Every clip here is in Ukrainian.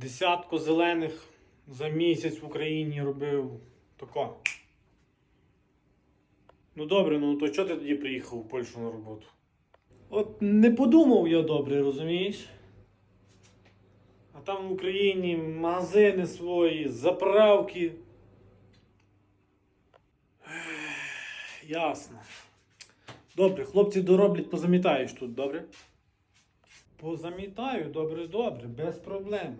Десятку зелених за місяць в Україні робив. Тако. Ну добре, ну то чого ти тоді приїхав в Польщу на роботу? От не подумав я добре, розумієш? А там в Україні магазини свої, заправки. Ясно. Добре, хлопці дороблять, позамітаєш тут, добре? Позамітаю, добре, добре, без проблем.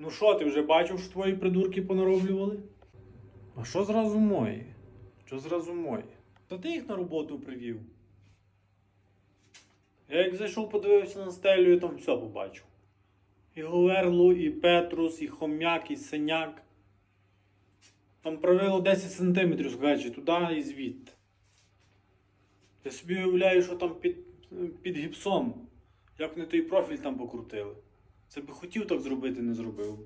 Ну що, ти вже бачив, що твої придурки понароблювали? А що зразу мої? Що зразу мої? Та ти їх на роботу привів. Я як зайшов, подивився на стелю, я там все побачив. І Говерлу, і Петрус, і хом'як, і синяк. Там правило 10 сантиметрів, скажучи, туди і звідти. Я собі уявляю, що там під, під гіпсом. Як вони той профіль там покрутили. Це би хотів так зробити, не зробив. би.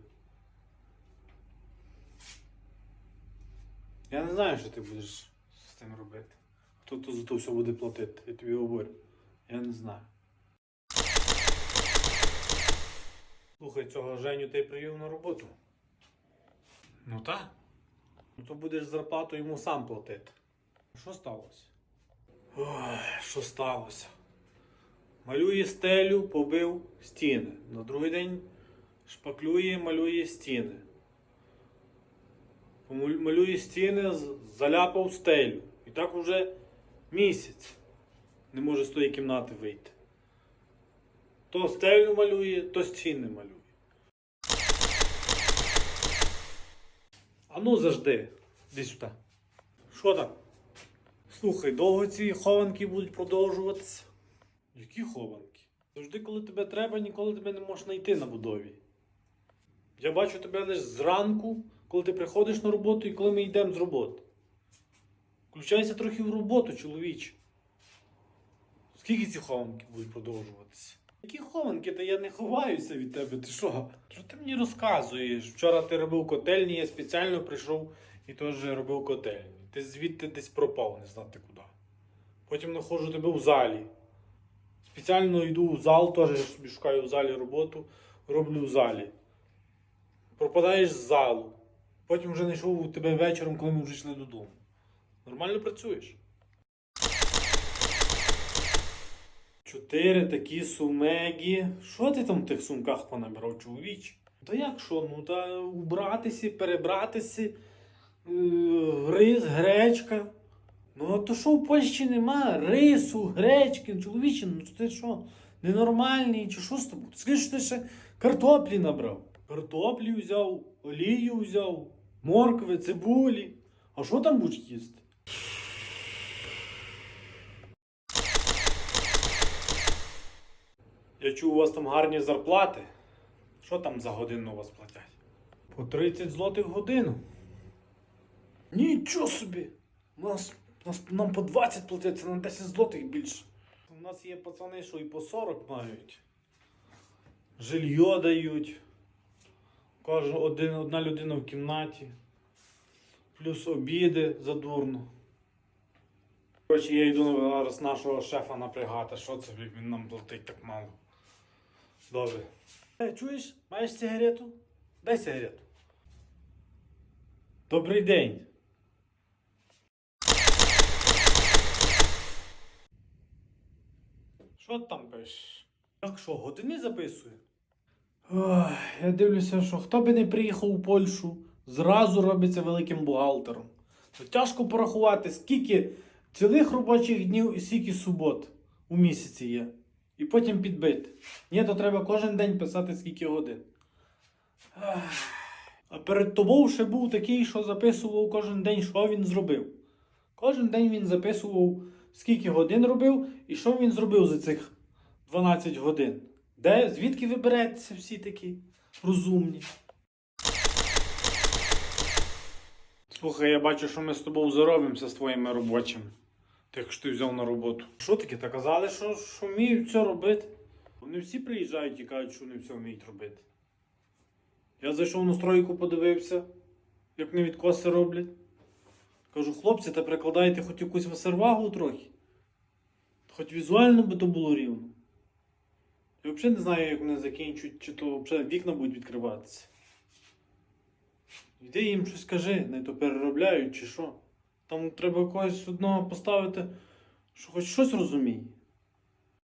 Я не знаю, що ти будеш з тим робити. Хто то за то все буде платити, я тобі говорю. Я не знаю. Слухай, цього Женю ти привів на роботу. Ну так. Ну то будеш зарплату йому сам платити. Що сталося? Ой, що сталося? Малює стелю, побив стіни. На другий день шпаклює, малює стіни. Малює стіни, заляпав стелю. І так уже місяць не може з тої кімнати вийти. То стелю малює, то стіни малює. А ну завжди, іди сюди. Що там? Слухай, довго ці хованки будуть продовжуватися? Які хованки? Завжди, коли тебе треба, ніколи тебе не можеш знайти на будові. Я бачу тебе лише зранку, коли ти приходиш на роботу і коли ми йдемо з роботи. Включайся трохи в роботу, чоловіче. Скільки ці хованки будуть продовжуватися? Які хованки? Та я не ховаюся від тебе, ти що? Що ти мені розказуєш? Вчора ти робив котельні, я спеціально прийшов і теж робив котельні. Ти звідти десь пропав, не знати куди. Потім знаходжу тебе в залі. Спеціально йду в зал, теж собі шукаю в залі роботу, роблю в залі. Пропадаєш з залу. Потім вже знайшов у тебе вечором, коли ми вже йшли додому. Нормально працюєш. Чотири такі сумегі. Що ти там в тих сумках понабирав, чоловіч? Та як що? Ну та убратися, перебратися, е, рис, гречка. Ну а то що в Польщі нема? Рису, гречки, чоловіче, ну ти що? Ненормальний, чи що з тобою? Скажи, що ти ще картоплі набрав. Картоплі взяв, олію взяв, моркви, цибулі. А що там будеш їсти? Я чув, у вас там гарні зарплати. Що там за годину у вас платять? По 30 злотих годину. Нічого собі! У нас нам по 20 платять, це на 10 злотих більше. У нас є пацани, що і по 40 мають. Жилье дають. Кожен один, одна людина в кімнаті. Плюс обіди задурно. Коротше, я йду зараз нашого шефа напрягати. Що це він нам платить так мало? Добре. Е, чуєш? Маєш сигарету? Дай сигарету. Добрий день. Що там пишеш? Як що, години записує? Ой, я дивлюся, що хто би не приїхав у Польщу, зразу робиться великим бухгалтером. То тяжко порахувати, скільки цілих робочих днів і скільки субот у місяці є. І потім підбити. Ні, то треба кожен день писати скільки годин. А перед тобою ще був такий, що записував кожен день, що він зробив. Кожен день він записував, скільки годин робив і що він зробив за цих 12 годин. Де, звідки ви беретеся всі такі розумні? Слухай, я бачу, що ми з тобою заробимося з твоїми робочими. Тих, що ти взяв на роботу. Що таке? Та казали, що, що вміють це робити. Вони всі приїжджають і кажуть, що вони все вміють робити. Я зайшов на стройку, подивився, як не відкоси роблять. Кажу, хлопці, та прикладайте хоч якусь васервагу трохи. Хоч візуально би то було рівно. Я взагалі не знаю, як вони закінчують, чи то взагалі вікна будуть відкриватися. Йди їм щось кажи, не то переробляють чи що. Там треба когось одного поставити, що хоч щось розуміє.